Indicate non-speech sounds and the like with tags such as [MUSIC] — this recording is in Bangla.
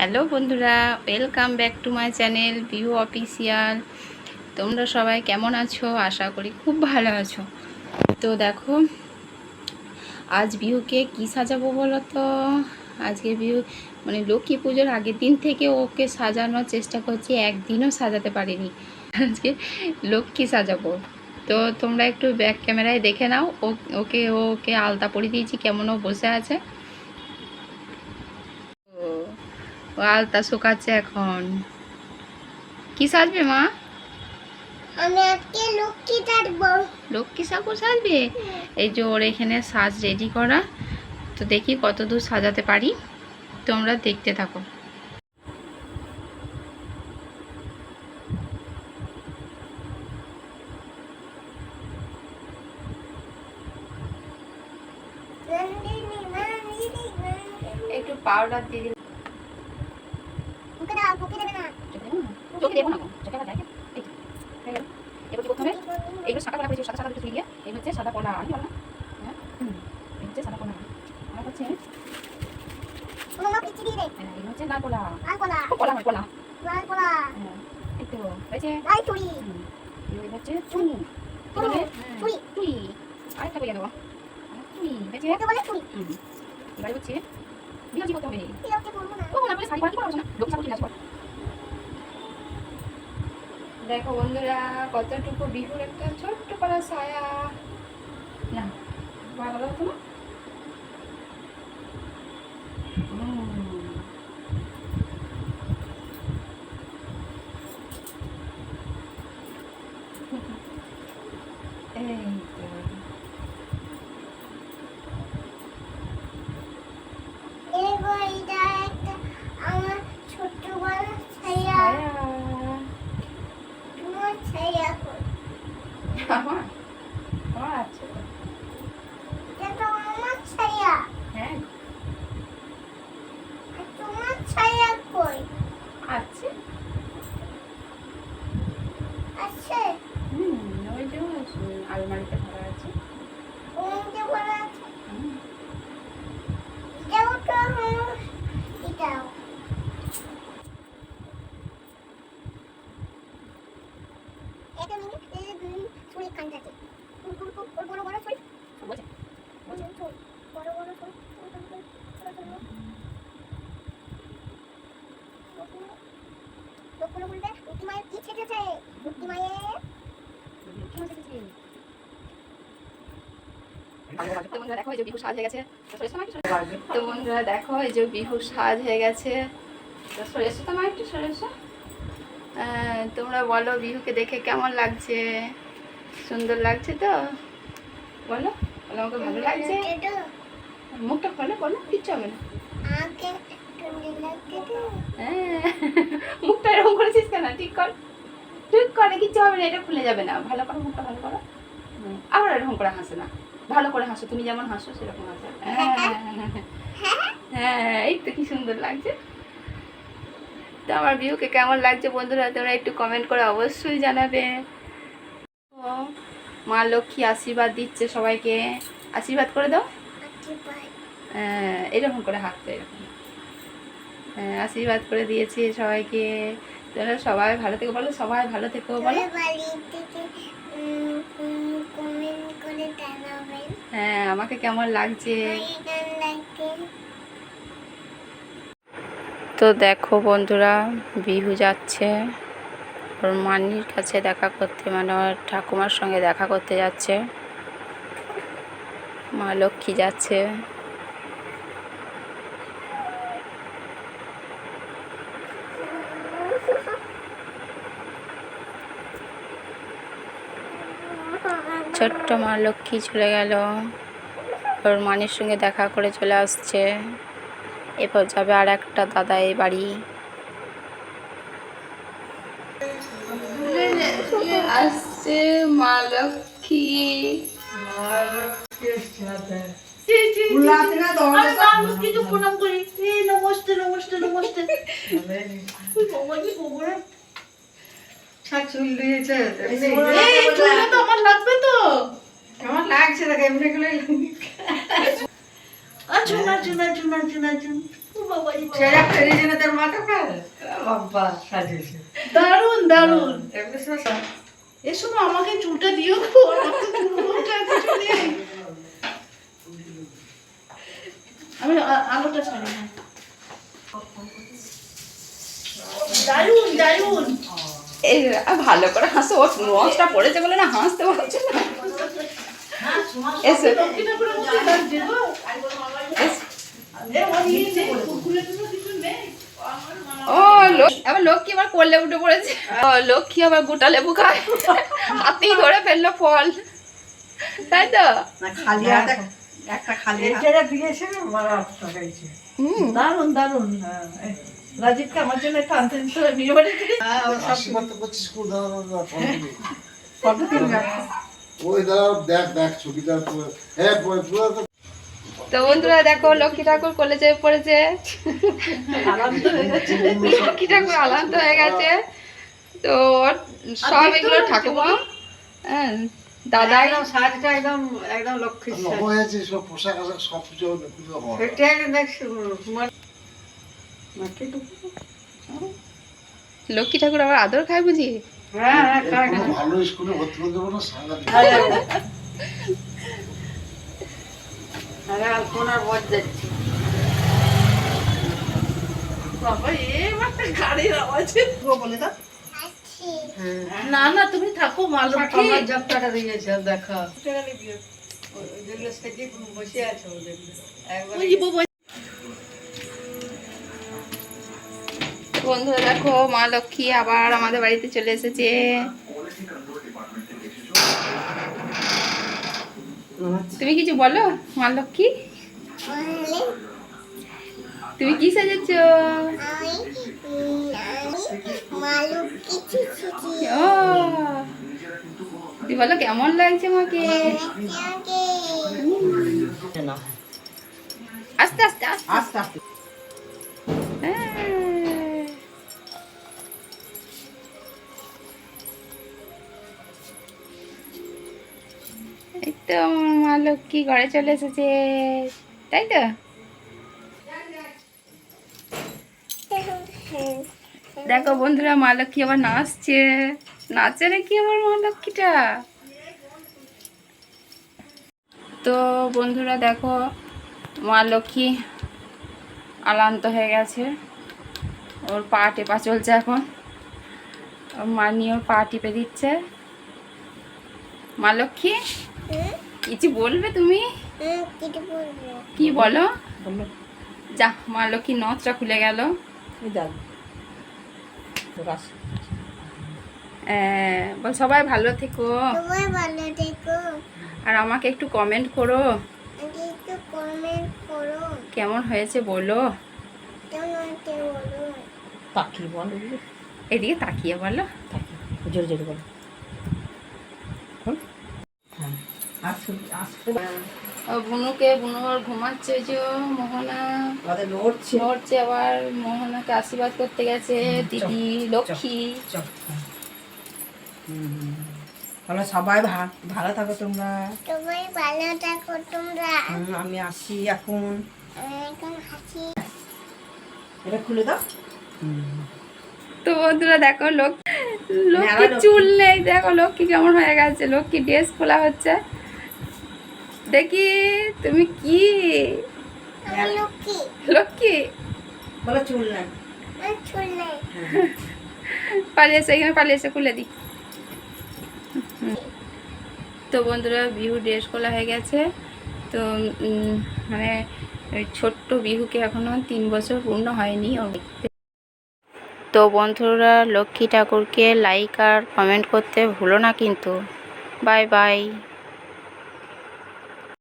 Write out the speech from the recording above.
হ্যালো বন্ধুরা welcome back to my channel view official তোমরা সবাই কেমন আছো? আশা করি খুব ভালো আছো। তো দেখো, আজ বিহুকে কি সাজাবো বলো তো আজকে বিহু মানে লক্ষ্মী পুজোর আগের দিন থেকে ওকে সাজানোর চেষ্টা করছি, একদিনও সাজাতে পারিনি। আজকে লক্ষ্মী সাজাবো। তো তোমরা একটু ব্যাক ক্যামেরায় দেখে নাও ওকে ওকে আলতা পরিয়ে দিয়েছি, কেমন ও বসে আছে ও ও আলতা শুকাচ্ছে এখন। কি সাজবে মা? আমি আজকে লক্ষ্মী থাকব লক্ষ্মী ঠাকুর সাজবে? এই যে ওর এখানে সাজ রেডি করা। তো দেখি কত দূর সাজাতে পারি। তোমরা দেখতে থাকো। একটু পাউডার দিয়ে দিলাম ওকে দাও ওকে দেবে না চোখে দেবো না হয়ে। এবার কি করতে হবে? এইগুলো সাদা কলা করেছি সাদা সাদা দুটো তুলে এই হচ্ছে সাদা কলা আমি বলো না হ্যাঁ এই হচ্ছে সাদা কলা। আর হচ্ছে হ্যাঁ, এই হচ্ছে লাল কলা। লাল কলা। কলা কলা। লাল কলা। হ্যাঁ, এই তো হয়েছে। লাল চুড়ি। এই হচ্ছে চুনি কি বলে? হ্যাঁ, চুড়ি। আরেকটা বইয়া দেবো। টুই হয়েছে? ওকে বলে চুড়ি। হচ্ছে করতে হবে। এই ওকে না। ও না বলে শাড়ি পরা কি পরা না? লোক নাচ কর। দেখো বন্ধুরা কতটুকু বিহুর একটা ছোট্ট পাড়া ছায়া। না ভালো লাগতো না? 画 [LAUGHS] 画 তো বন্ধুরা দেখো এই যে বিহু সাজ হয়ে গেছে। তো সরে সরে। তো বন্ধুরা দেখো এই যে বিহু সাজ হয়ে গেছে। তো সরে এসো তোমার একটু সরে এসো তোমরা বলো বিহুকে দেখে কেমন লাগছে? সুন্দর লাগছে তো? বলো বলো আমাকে ভালো লাগছে? মুখটা খোলো বলো কিচ্ছু হবে না। হ্যাঁ মুখটা এরকম করেছিস কেন? ঠিক কর। ঠিক করে কিচ্ছু হবে না এটা খুলে যাবে না। ভালো করো মুখটা ভালো করো। আবার এরকম করে হাসে না। ভালো করে হাসো তুমি যেমন হাসো সেরকম হাসো। হ্যাঁ হ্যাঁ। এই তো কি সুন্দর লাগছে। তো আমার ভিউকে কেমন লাগছে বন্ধুরা তোমরা একটু কমেন্ট করে অবশ্যই জানাবে। ও মা লক্ষ্মী আশীর্বাদ দিচ্ছে সবাইকে। আশীর্বাদ করে দাও। হ্যাঁ, এরকম করে হাঁটতে এরকম। হ্যাঁ, আশীর্বাদ করে দিয়েছি সবাইকে। তোমরা সবাই ভালো থেকো বলো সবাই ভালো থেকো বলো। হ্যাঁ আমাকে কেমন লাগছে? তো দেখো বন্ধুরা, বিহু যাচ্ছে। ওর মানির কাছে দেখা করতে মানে ওর ঠাকুমার সঙ্গে দেখা করতে যাচ্ছে। মা লক্ষ্মী যাচ্ছে। ছোট্ট মা লক্ষ্মী চলে গেল। ওর মানির সঙ্গে দেখা করে চলে আসছে। এরপর যাবে আর একটা দাদা এই বাড়ি। আসছে মা লক্ষ্মী। কিছু প্রণাম করি। নমস্তে নমস্তে। নমস্তে। [LAUGHS] চুল দিয়েছে তো আমার লাগবে তো। কেমন লাগছে দেখ এমনি এমনি শোষা এসো আমাকে চুলটা দিও আমি আলোটা ছাড়ি না দারুণ দারুণ। এই ভালো করে হাসো ওর নজটা পড়েছে বলে না হাসতে পারছে না। এসো। ও আবার লক্ষ্মী আবার কোলে উঠে পড়েছে। ও লক্ষ্মী আবার গোটা লেবু খায়। হাতেই ধরে ফেলল ফল। তাই তো? না খালি হাতে একটা খালি দিয়েছে মারা টাকাইছে রাজীবকে আমার জন্য একটা আনতে দিতে হবে বিয়ে বাড়িতে হ্যাঁ আশীর্বাদ করছিস ফটো তুলবে ওই দেখ দেখ ছবিটা হ্যাঁ পুরো তো বন্ধুরা দেখো লক্ষ্মী ঠাকুর কোলে চেপে পড়েছে। আরাম তো হয়ে গেছে। লক্ষ্মী ঠাকুর আলান্ত হয়ে গেছে। তো সব এগুলো ঠাকুমা? হ্যাঁ দাদা একদম সাজটা একদম একদম লক্ষ্মী হয়েছে সব পোশাক আশাক সব কিছু পুজো হওয়া সেটা একদম দেখছি তোমার নাকি তো লক্ষ্মী ঠাকুর আবার আদর খায় বুঝি? হ্যাঁ হ্যাঁ খায় কোনো ভালো স্কুলে ভর্তি করে দেবো না আলপনার যাচ্ছে? না না তুমি থাকো মা লক্ষ্মী আমার যাত্রাটা দিয়েছে দেখা। বসে আছে বন্ধুরা দেখো মা লক্ষ্মী আবার আমাদের বাড়িতে চলে এসেছে। তুমি কিছু বলো মা লক্ষ্মী? তুমি কি সাজাচ্ছ? তুমি বলো কেমন লাগছে মাকে? আমাকে আস্তে আস্তে। আস্তে আস্তে। এই তো মা লক্ষ্মী ঘরে চলে এসেছে। তাই তো? দেখো বন্ধুরা, মা লক্ষ্মী আবার নাচছে। নাচে নাকি আমার মা লক্ষ্মীটা? তো বন্ধুরা, দেখো, মা লক্ষ্মী আলান্ত হয়ে গেছে। ওর পা টেপা চলছে এখন। ওর মা ওর পা টিপে দিচ্ছে। মা লক্ষ্মী? কিছু বলবে তুমি? বলব। কি বলো? যা মা লক্ষ্মী নথটা খুলে গেল। যাক বল সবাই ভালো থেকো। তোমার ভালো থেকো। আর আমাকে একটু কমেন্ট করো। কেমন হয়েছে বলো। কেমন হচ্ছে বলো। এদিকে তাকিয়ে বলো। তাকিয়ে। জোরে জোরে বল হ্যাঁ আসলে আসলে ও বুনুকে বুনু আবার ঘুমাচ্ছে যে মোহনা। নড়ছে। নড়ছে আবার মোহনাকে আশীর্বাদ করতে গেছে দিদি লক্ষ্মী। সবাই ভালো থাকো তোমরা। সবাই ভালো থাকো তোমরা। আমি আসি এখন। এটা খুলে দাও। তো বন্ধুরা দেখো লোক লক্ষ্মী। চুল নেই। দেখো লক্ষ্মী কেমন হয়ে গেছে। লক্ষ্মী ড্রেস খোলা হচ্ছে। দেখি তুমি কি? লক্ষ্মী। লক্ষ্মী? বলো চুল নাই চুল নেই। পালিয়ে এসে এখানে পালিয়ে এসে খুলে দিই তো বন্ধুরা বিহু ড্রেস খোলা হয়ে গেছে। তো মানে ওই ছোট্ট বিহুকে এখনও তিন বছর পূর্ণ হয়নি। ও তো বন্ধুরা লক্ষ্মী ঠাকুরকে লাইক আর কমেন্ট করতে ভুলো না কিন্তু। Bye bye